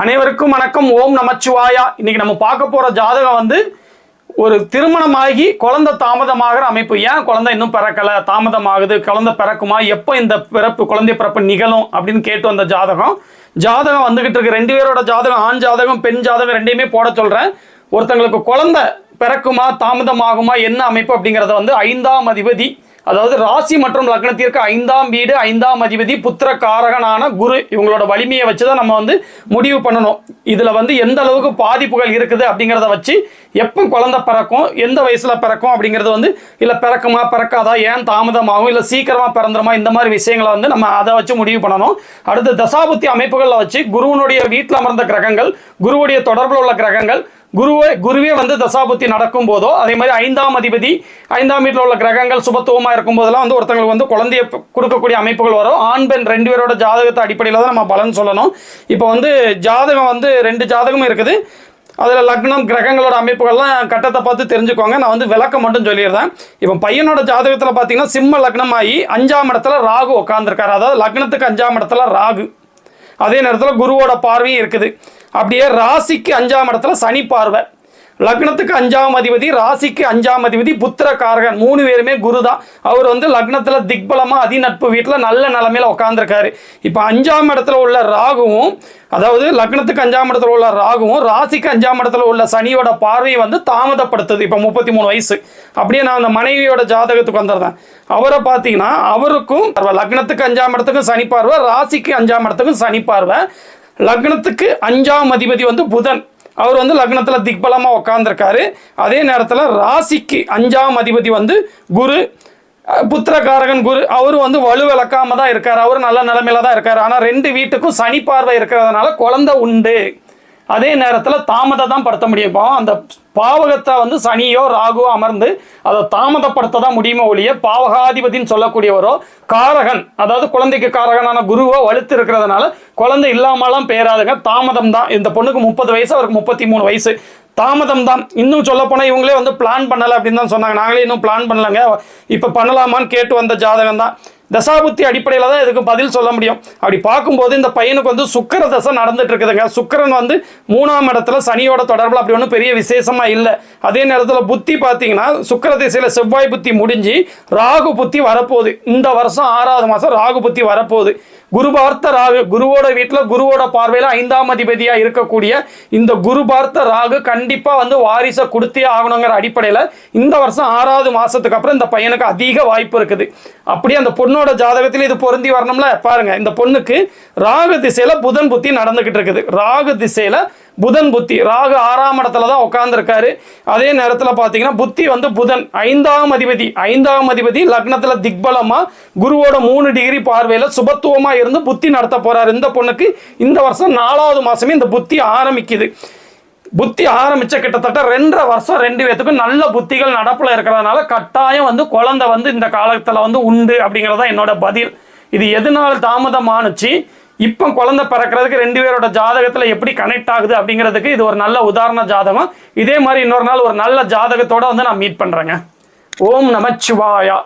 அனைவருக்கும் வணக்கம். ஓம் நமச்சிவாயா. இன்னைக்கு நம்ம பார்க்க போற ஜாதகம் வந்து ஒரு திருமணமாகி குழந்தை தாமதமாகிற அமைப்பு. ஏன் குழந்தை இன்னும் பிறக்கல? தாமதமாகுது. குழந்தை பிறக்குமா? எப்போ இந்த பிறப்பு குழந்தை பிறப்பு நிகழும் அப்படின்னு கேட்டு வந்த ஜாதகம். ஜாதகம் வந்துகிட்டு இருக்கு. ரெண்டு பேரோட ஜாதகம் ஆண் ஜாதகம் பெண் ஜாதகம் ரெண்டையுமே போட சொல்றேன். ஒருத்தங்களுக்கு குழந்தை பிறக்குமா தாமதமாகுமா என்ன அமைப்பு அப்படிங்கிறத வந்து ஐந்தாம் அதிபதி அதாவது ராசி மற்றும் லக்னத்திற்கு ஐந்தாம் வீடு ஐந்தாம் அதிபதி புத்திர காரகனான குரு இவங்களோட வலிமையை வச்சு தான் நம்ம வந்து முடிவு பண்ணணும். இதில் வந்து எந்த அளவுக்கு பாதிப்புகள் இருக்குது அப்படிங்கிறத வச்சு எப்போ குழந்தை பிறக்கும் எந்த வயசில் பிறக்கும் அப்படிங்கிறது வந்து இல்லை பிறக்குமா பிறக்காதா ஏன் தாமதமாகும் இல்லை சீக்கிரமாக பிறந்துருமா இந்த மாதிரி விஷயங்களை வந்து நம்ம அதை வச்சு முடிவு பண்ணணும். அடுத்து தசாபுத்தி அமைப்புகளில் வச்சு குருவனுடைய வீட்டில் அமர்ந்த கிரகங்கள் குருவுடைய தொடர்பில் உள்ள கிரகங்கள் குருவே குருவே வந்து தசாபுத்தி நடக்கும் போதோ அதே மாதிரி ஐந்தாம் அதிபதி ஐந்தாம் வீட்டில் உள்ள கிரகங்கள் சுபத்துவமாக இருக்கும் போதெல்லாம் வந்து ஒருத்தங்களுக்கு வந்து குழந்தைய கொடுக்கக்கூடிய அமைப்புகள் வரும். ஆண் பெண் ரெண்டு பேரோட ஜாதகத்தை அடிப்படையில் தான் நம்ம பலன் சொல்லணும். இப்போ வந்து ஜாதகம் வந்து ரெண்டு ஜாதகமும் இருக்குது. அதில் லக்னம் கிரகங்களோட அமைப்புகள்லாம் கட்டத்தை பார்த்து தெரிஞ்சுக்கோங்க. நான் வந்து விளக்கம் மட்டும் சொல்லிடுறேன். இப்போ பையனோட ஜாதகத்தில் பார்த்தீங்கன்னா சிம்ம லக்னம் ஆகி அஞ்சாம் இடத்துல ராகு உட்காந்துருக்காரு அதாவது லக்னத்துக்கு அஞ்சாம் இடத்துல ராகு. அதே நேரத்தில் குருவோட பார்வையும் இருக்குது. அப்படியே ராசிக்கு அஞ்சாம் இடத்துல சனி பார்வை. லக்னத்துக்கு அஞ்சாம் அதிபதி ராசிக்கு அஞ்சாம் அதிபதி புத்திர காரகன் மூணு பேருமே குரு தான் அவர் வந்து லக்னத்தில் திக்பலமாக அதிநட்பு வீட்டில் நல்ல நிலமையில உட்காந்துருக்காரு இப்போ அஞ்சாம் இடத்துல உள்ள ராகுவும் அதாவது லக்னத்துக்கு அஞ்சாம் இடத்துல உள்ள ராகுவும் ராசிக்கு அஞ்சாம் இடத்துல உள்ள சனியோட பார்வையை வந்து தாமதப்படுத்துது. இப்போ முப்பத்தி மூணு வயசு. அப்படியே நான் அந்த மனைவியோட ஜாதகத்துக்கு வந்துடுறேன். அவரை பார்த்தீங்கன்னா அவருக்கும் லக்னத்துக்கு அஞ்சாம் இடத்துக்கும் சனி பார்வை ராசிக்கு அஞ்சாம் இடத்துக்கும் சனி பார்வை. லக்னத்துக்கு அஞ்சாம் அதிபதி வந்து புதன். அவர் வந்து லக்னத்தில் திக்பலமாக உட்காந்துருக்காரு அதே நேரத்தில் ராசிக்கு அஞ்சாம் அதிபதி வந்து குரு புத்திரகாரகன் குரு. அவர் வந்து வலுவிளக்காம தான் இருக்கார். அவர் நல்ல நிலைமையில தான் இருக்கார். ஆனால் ரெண்டு வீட்டுக்கும் சனி பார்வை இருக்கிறதுனால குழந்தை உண்டு. அதே நேரத்தில் தாமதம் தான் படுத்த முடியும். இப்போ அந்த பாவகத்தை வந்து சனியோ ராகுவோ அமர்ந்து அதை தாமதப்படுத்த தான் முடியுமோ ஒழிய பாவகாதிபதின்னு சொல்லக்கூடியவரோ காரகன் அதாவது குழந்தைக்கு காரகனான குருவோ வலுத்து இருக்கிறதுனால குழந்தை இல்லாமலாம் பேராதுங்க. தாமதம் தான் இந்த பொண்ணுக்கு முப்பது வயசு அவருக்கு முப்பத்தி மூணு வயசு. தாமதம் தான் இன்னும் சொல்லப்போனால் இவங்களே வந்து பிளான் பண்ணலை அப்படின்னு தான் சொன்னாங்க. நாங்களே இன்னும் பிளான் பண்ணலங்க. இப்போ பண்ணலாமான்னு கேட்டு வந்த ஜாதகம் தான் தசாபுத்தி அடிப்படையில் தான் இதுக்கு பதில் சொல்ல முடியும். அப்படி பார்க்கும்போது இந்த பையனுக்கு வந்து சுக்கிர தசை நடந்துட்டு இருக்குதுங்க. சுக்கிரன் வந்து மூணாம் இடத்துல சனியோட தொடர்பில் அப்படி ஒன்றும் பெரிய விசேஷமாக இல்லை. அதே நேரத்தில் புத்தி பார்த்தீங்கன்னா சுக்கர திசையில் செவ்வாய் புத்தி முடிஞ்சு ராகு புத்தி வரப்போகுது. இந்த வருஷம் ஆறாவது மாதம் ராகு புத்தி வரப்போகுது. குரு பார்த்த ராகு குருவோட வீட்டில் குருவோட பார்வையில் ஐந்தாம் அதிபதியாக இருக்கக்கூடிய இந்த குரு பார்த்த ராகு கண்டிப்பாக வந்து வாரிசை கொடுத்தே ஆகணுங்கிற அடிப்படையில் இந்த வருஷம் ஆறாவது மாதத்துக்கு அப்புறம் இந்த பையனுக்கு அதிக வாய்ப்பு இருக்குது. அப்படியே அந்த பொண்ணு பொண்ணோட ஜாதகத்தில் இது பொருந்தி வரணும்ல? பாருங்க இந்த பொண்ணுக்கு ராகு திசையில் புதன் புத்தி நடந்துக்கிட்டு இருக்குது. ராகு திசையில் புதன் புத்தி ராகு ஆறாம் இடத்துல தான் உட்காந்துருக்காரு அதே நேரத்தில் பார்த்தீங்கன்னா புத்தி வந்து புதன். ஐந்தாம் அதிபதி ஐந்தாம் அதிபதி லக்னத்தில் திக்பலமா குருவோட மூணு டிகிரி பார்வையில் சுபத்துவமாக இருந்து புத்தி நடத்த போறாரு. இந்த பொண்ணுக்கு இந்த வருஷம் நாலாவது மாசமே இந்த புத்தி ஆரம்பிக்குது. புத்தி ஆரம்பிச்ச கிட்டத்தட்ட ரெண்டரை வருஷம் ரெண்டு பேத்துக்கும் நல்ல புத்திகள் நடப்புல இருக்கிறதுனால கட்டாயம் வந்து குழந்தை வந்து இந்த காலத்துல வந்து உண்டு அப்படிங்கிறது தான் என்னோட பதில். இது எதனால் தாமதமானுச்சு? இப்போ குழந்தை பிறக்கிறதுக்கு ரெண்டு பேரோட ஜாதகத்தில் எப்படி கனெக்ட் ஆகுது அப்படிங்கிறதுக்கு இது ஒரு நல்ல உதாரண ஜாதகம். இதே மாதிரி இன்னொரு நாள் ஒரு நல்ல ஜாதகத்தோட வந்து நான் மீட் பண்ணுறேங்க ஓம் நமச்சிவாயா.